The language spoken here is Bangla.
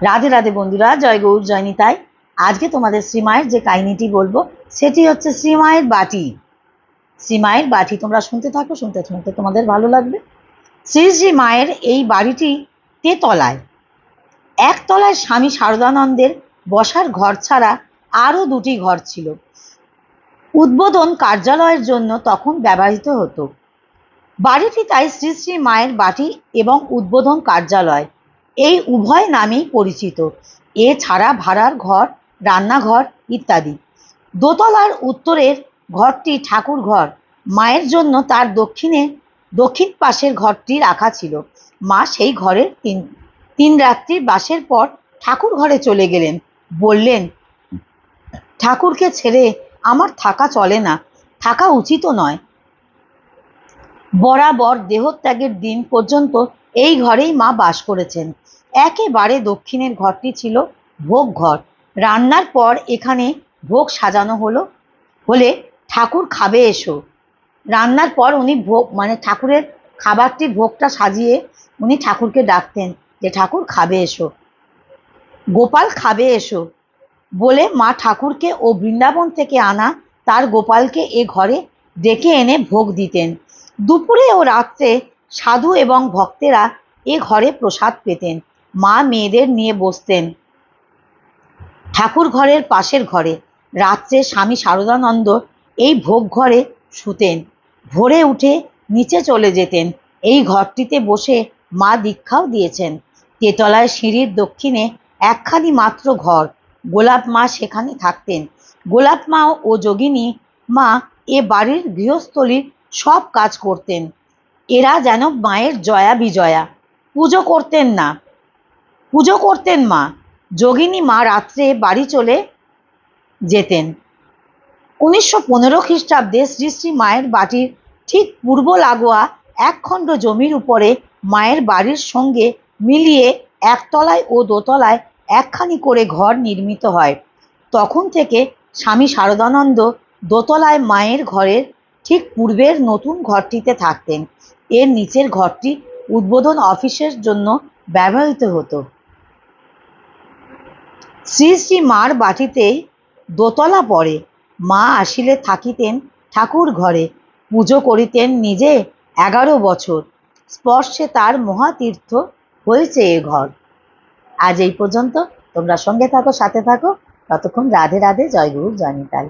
রাধে রাধে বন্ধুরা, জয় গৌর, জয় নিতাই। আজকে তোমাদের শ্রীমায়ের যে কাহিনীটি বলব, সেটি হচ্ছে শ্রীমায়ের বাটি। শ্রীমায়ের বাটি তোমরা শুনতে থাকো, শুনতে শুনতে তোমাদের ভালো লাগবে। শ্রী শ্রী মায়ের এই বাড়িটি তেতলায়। একতলায় স্বামী শারদানন্দের বসার ঘর ছাড়া আরও দুটি ঘর ছিল। উদ্বোধন কার্যালয়ের জন্য তখন ব্যবহৃত হতো। বাড়িটি তাই শ্রী শ্রী মায়ের বাটি এবং উদ্বোধন কার্যালয়। এই উভয় নামেই পরিচিত। এছাড়া ভাড়ার ঘর, রান্নাঘর ইত্যাদি। দোতলার উত্তরের ঘরটি ঠাকুর ঘর মায়ের জন্য তার দক্ষিণে, দক্ষিণ পাশের ঘরটি রাখা ছিল। মা সেই ঘরের তিন তিন রাত্রির বাসের পর ঠাকুর ঘরে চলে গেলেন। বললেন, ঠাকুরকে ছেড়ে আমার থাকা চলে না। থাকা উচিতও নয়। বরাবর দেহত্যাগের দিন পর্যন্ত এই ঘরেই মা বাস করেছেন। একেবারে দক্ষিণের ঘরটি ছিল ভোগ ঘর। রান্নার পর এখানে ভোগ সাজানো হলো। হলে ঠাকুর খাবে এসো। রান্নার পর উনি ভোগ মানে ঠাকুরের খাবারটি, ভোগটা সাজিয়ে উনি ঠাকুরকে ডাকতেন যে, ঠাকুর খাবে এসো। গোপাল খাবে এসো। বলে মা ঠাকুরকে ও বৃন্দাবন থেকে আনা তার গোপালকে এ ঘরে ডেকে এনে ভোগ দিতেন। দুপুরে ও রাত্রে সাধু এবং ভক্তেরা এ ঘরে প্রসাদ পেতেন। মা মেয়েদের নিয়ে বসতেন। ঠাকুর ঘরের পাশের ঘরে রাত্রে স্বামী শারদানন্দ এই ভোগ ঘরে শুতেন। ভোরে উঠে নিচে চলে যেতেন। এই ঘরটিতে বসে মা দীক্ষাও দিয়েছেন। তেতলায় সিঁড়ির দক্ষিণে একখানি মাত্র ঘর। গোলাপ মা সেখানে থাকতেন। গোলাপ মা ও যোগিনী মা এ বাড়ির গৃহস্থলীর সব কাজ করতেন। এরা যেন মায়ের জয়া বিজয়া। পুজো করতেন না। পুজো করতেন মা। যোগিনী মা রাত্রে বাড়ি চলে যেতেন। উনিশশো পনেরো খ্রিস্টাব্দে শ্রী শ্রী মায়ের বাটির ঠিক পূর্ব লাগোয়া একখণ্ড জমির উপরে মায়ের বাড়ির সঙ্গে মিলিয়ে একতলায় ও দোতলায় একখানি করে ঘর নির্মিত হয়। তখন থেকে স্বামী শারদানন্দ দোতলায় মায়ের ঘরের ঠিক পূর্বের নতুন ঘরটিতে থাকতেন। এর নিচের ঘরটি উদ্বোধন অফিসের জন্য ব্যবহৃত হতো। শ্রী শ্রী মার বাটিতেই দোতলা পড়ে। মা আসিলে থাকিতেন ঠাকুর ঘরে। পুজো করিতেন নিজে এগারো বছর। স্পর্শে তার মহাতীর্থ হয়েছে এ ঘর। আজ এই পর্যন্ত। তোমরা সঙ্গে থাকো, সাথে থাকো। ততক্ষণ রাধে রাধে জয় গুরু জয় নিতাই।